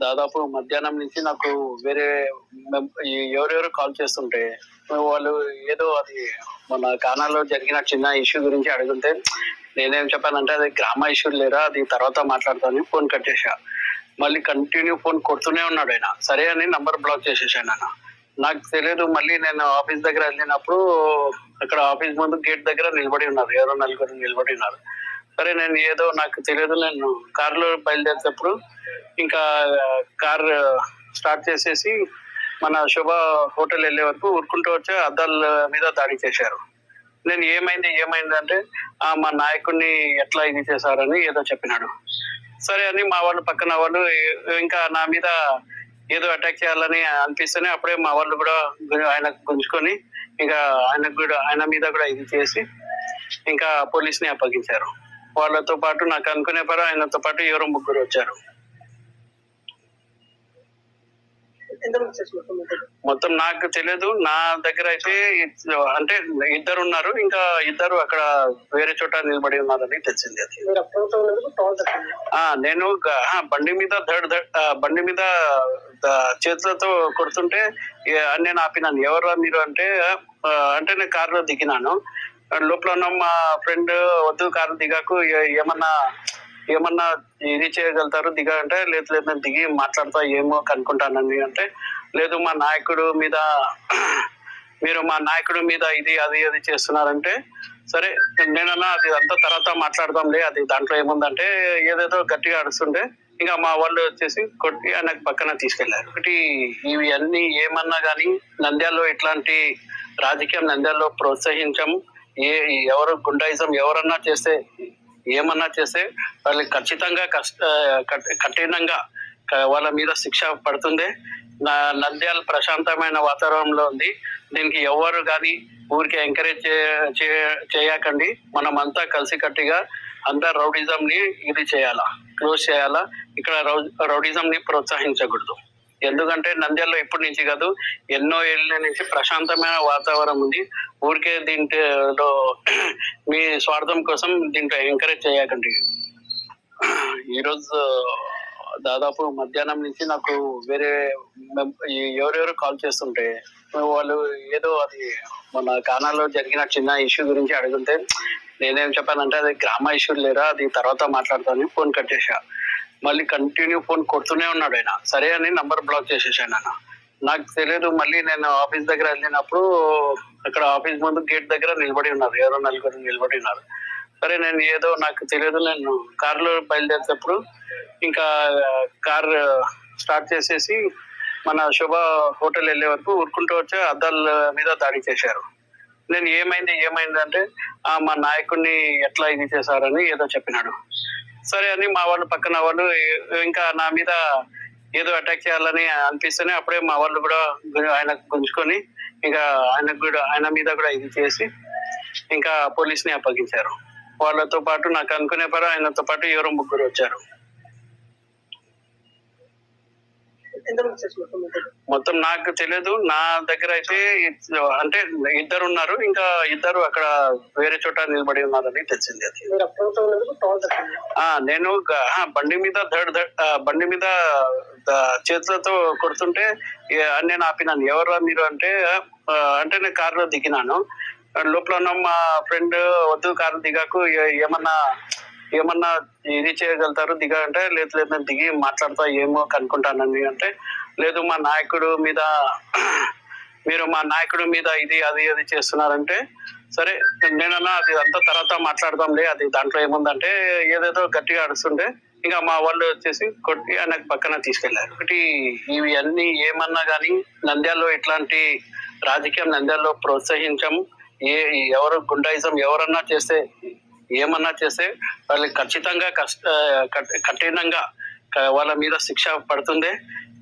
దాదాపు మధ్యాహ్నం నుంచి నాకు వేరే ఎవరెవరు కాల్ చేస్తుంటే వాళ్ళు ఏదో అది మన కానాలో జరిగిన చిన్న ఇష్యూ గురించి అడుగుంటే నేనేం చెప్పానంటే అది గ్రామ ఇష్యూ లేరా అది తర్వాత మాట్లాడతాను ఫోన్ కట్ చేశా మళ్ళీ కంటిన్యూ ఫోన్ కొడుతూనే ఉన్నాడు ఆయన. సరే అని నంబర్ బ్లాక్ చేసేసాను అన్న నాకు తెలియదు మళ్ళీ నేను ఆఫీస్ దగ్గర వెళ్ళినప్పుడు అక్కడ ఆఫీస్ ముందు గేట్ దగ్గర నిలబడి ఉన్నారు ఎవరో నలుగురు నిలబడి ఉన్నారు. సరే నేను ఏదో నాకు తెలియదు నేను కారులో బయలుదేరేటప్పుడు ఇంకా కార్ స్టార్ట్ చేసేసి మన శుభ హోటల్ వెళ్ళే వరకు ఊరుకుంటూ వచ్చి అద్దాల మీద దాడి చేశారు. నేను ఏమైంది ఏమైంది అంటే "ఆ, మా నాయకుడిని ఎట్లా ఇది చేశారని ఏదో చెప్పినాడు. సరే అని మా వాళ్ళు పక్కన వాళ్ళు ఇంకా నా మీద ఏదో అటాక్ చేయాలని అనిపిస్తేనే అప్పుడే మా వాళ్ళు కూడా ఆయన గుంజుకొని ఇంకా ఆయనకు కూడా ఆయన మీద కూడా ఇది చేసి ఇంకా పోలీస్ని అప్పగించారు. వాళ్ళతో పాటు నాకు అనుకునే పరు ఆయనతో పాటు ఎవరో ముగ్గురు వచ్చారు. మొత్తం నాకు తెలియదు నా దగ్గర అయితే అంటే ఇద్దరు ఉన్నారు ఇంకా ఇద్దరు అక్కడ వేరే చోట నిలబడి ఉన్నారని తెలిసింది అది. నేను బండి మీద ధడ్ ఆ, బండి మీద చేతులతో కొడుతుంటే నేను ఆపినాను. ఎవరా మీరు అంటే అంటే నేను కారులో దిగినాను. లోపల ఉన్న మా ఫ్రెండ్ వద్దు కారు దిగాకు. ఏమన్నా ఏమన్నా ఇది చేయగలుగుతారు దిగా అంటే లేదు లేదు నేను దిగి మాట్లాడతా ఏమో కనుక్కుంటానని అంటే లేదు మా నాయకుడు మీద మీరు మా నాయకుడు మీద ఇది అది అది చేస్తున్నారంటే సరే నేనన్నా అది అంతా తర్వాత మాట్లాడదాంలే అది దాంట్లో ఏముందంటే ఏదేదో గట్టిగా అడుస్తుంటే ఇంకా మా వాళ్ళు వచ్చేసి కొట్టి ఆయనకు పక్కన తీసుకెళ్ళారు. ఒకటి ఇవి అన్ని ఏమన్నా కానీ నంద్యాలలో ఇట్లాంటి రాజకీయం నంద్యాలలో ప్రోత్సహించము ఏ ఎవరు గుండాయిజం ఎవరన్నా చేస్తే ఏమన్నా చేస్తే వాళ్ళకి ఖచ్చితంగా కష్ట కఠినంగా వాళ్ళ మీద శిక్ష పడుతుంది. నా నంద్యాల ప్రశాంతమైన వాతావరణంలో ఉంది. దీనికి ఎవరు కానీ ఊరికి ఎంకరేజ్ చేయకండి. మనం అంతా కలిసికట్టుగా అందరు రౌడిజం ని ఇది చేయాలా క్లోజ్ చేయాలా. ఇక్కడ రౌడిజం ని ప్రోత్సహించకూడదు. ఎందుకంటే నంద్యాలలో ఇప్పటి నుంచి కాదు ఎన్నో ఏళ్ళ నుంచి ప్రశాంతమైన వాతావరణం ఉంది. ఊరికే దీంట్లో మీ స్వార్థం కోసం దీంట్లో ఎంకరేజ్ చేయకండి. ఈరోజు దాదాపు మధ్యాహ్నం నుంచి నాకు వేరే ఎవరెవరు కాల్ చేస్తుంటే వాళ్ళు ఏదో అది మన కానాలో జరిగిన చిన్న ఇష్యూ గురించి అడుగుతే నేనేం చెప్పానంటే అది గ్రామ ఇష్యూ లేరా అది తర్వాత మాట్లాడతాను ఫోన్ కట్ చేశా. మళ్ళీ కంటిన్యూ ఫోన్ కొడుతూనే ఉన్నాడు ఆయన. సరే అని నంబర్ బ్లాక్ చేసేసాను ఆయన. నాకు తెలియదు మళ్ళీ నేను ఆఫీస్ దగ్గర వెళ్ళినప్పుడు అక్కడ ఆఫీస్ ముందు గేట్ దగ్గర నిలబడి ఉన్నారు. ఎవరో నలుగురు నిలబడి ఉన్నారు. సరే నేను ఏదో నాకు తెలియదు నేను కారులో బయలుదేరేటప్పుడు ఇంకా కార్ స్టార్ట్ చేసేసి మన శుభ హోటల్ వెళ్ళే వరకు ఊరుకుంటూ వచ్చి అద్దాల మీద దాడి చేశారు. నేను ఏమైంది ఏమైంది అంటే "ఆ, మా నాయకుడిని ఎట్లా ఇది చేశారని ఏదో చెప్పినాడు. సరే అని మా వాళ్ళు పక్కన వాళ్ళు ఇంకా నా మీద ఏదో అటాక్ చేయాలని అనిపిస్తేనే అప్పుడే మా వాళ్ళు కూడా ఆయన గుంజుకొని ఇంకా ఆయనకు కూడా ఆయన మీద కూడా ఇది చేసి ఇంకా పోలీస్ని అప్పగించారు. వాళ్ళతో పాటు నాకు అనుకునే పరం ఆయనతో పాటు ఎవరో ముగ్గురు వచ్చారు ఎంతమంది సార్ మొత్తం నాకు తెలియదు. నా దగ్గర అయితే అంటే ఇద్దరు ఉన్నారు ఇంకా ఇద్దరు అక్కడ వేరే చోట నిలబడి ఉన్నారని తెలిసింది అది. నేను బండి మీద ధడ్ ఆ, బండి మీద చేతులతో కొడుతుంటే నేను ఆపినాను. ఎవరా మీరు అంటే అంటే నేను కారులో దిగినాను. లోపల ఉన్న మా ఫ్రెండ్ వద్దు కారు దిగాకు ఏమన్నా ఏమన్నా ఇది చేయగలుగుతారు? దిగాలంటే లేదు లేదు నేను దిగి మాట్లాడతా ఏమో కనుక్కుంటానని అంటే లేదు మా నాయకుడు మీద మీరు మా నాయకుడు మీద ఇది అది అది చేస్తున్నారంటే సరే నేనన్నా అది అంతా తర్వాత మాట్లాడదాంలే అది దాంట్లో ఏముందంటే ఏదేదో గట్టిగా అడుస్తుంటే ఇంకా మా వాళ్ళు వచ్చేసి కొట్టి ఆయనకు పక్కన తీసుకెళ్ళారు. ఒకటి ఇవి అన్ని ఏమన్నా కానీ నంద్యాలలో ఇట్లాంటి రాజకీయం నంద్యాలలో ప్రోత్సహించం ఏ ఎవరు గుండాయిజం ఎవరన్నా చేస్తే ఏమన్నా చేస్తే వాళ్ళకి ఖచ్చితంగా కష్ట కఠినంగా వాళ్ళ మీద శిక్ష పడుతుంది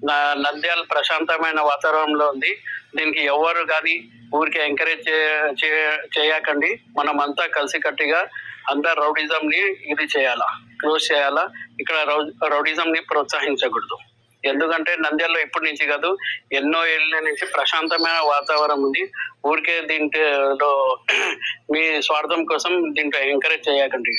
నా నంద్యాల ప్రశాంతమైన వాతావరణంలో ఉంది. దీనికి ఎవరు కానీ ఊరికి ఎంకరేజ్ చేయకండి. మనం అంతా కలిసికట్టుగా అందరు రౌడిజం ని ఇది చేయాలా క్లోజ్ చేయాలా. ఇక్కడ రౌడిజం ని ప్రోత్సహించకూడదు. ఎందుకంటే నంద్యాలలో ఇప్పటి నుంచి కాదు ఎన్నో ఏళ్ళ నుంచి ప్రశాంతమైన వాతావరణం ఉంది. ఊరికే దీంట్లో మీ స్వార్థం కోసం దీంట్లో ఎంకరేజ్ చేయకండి.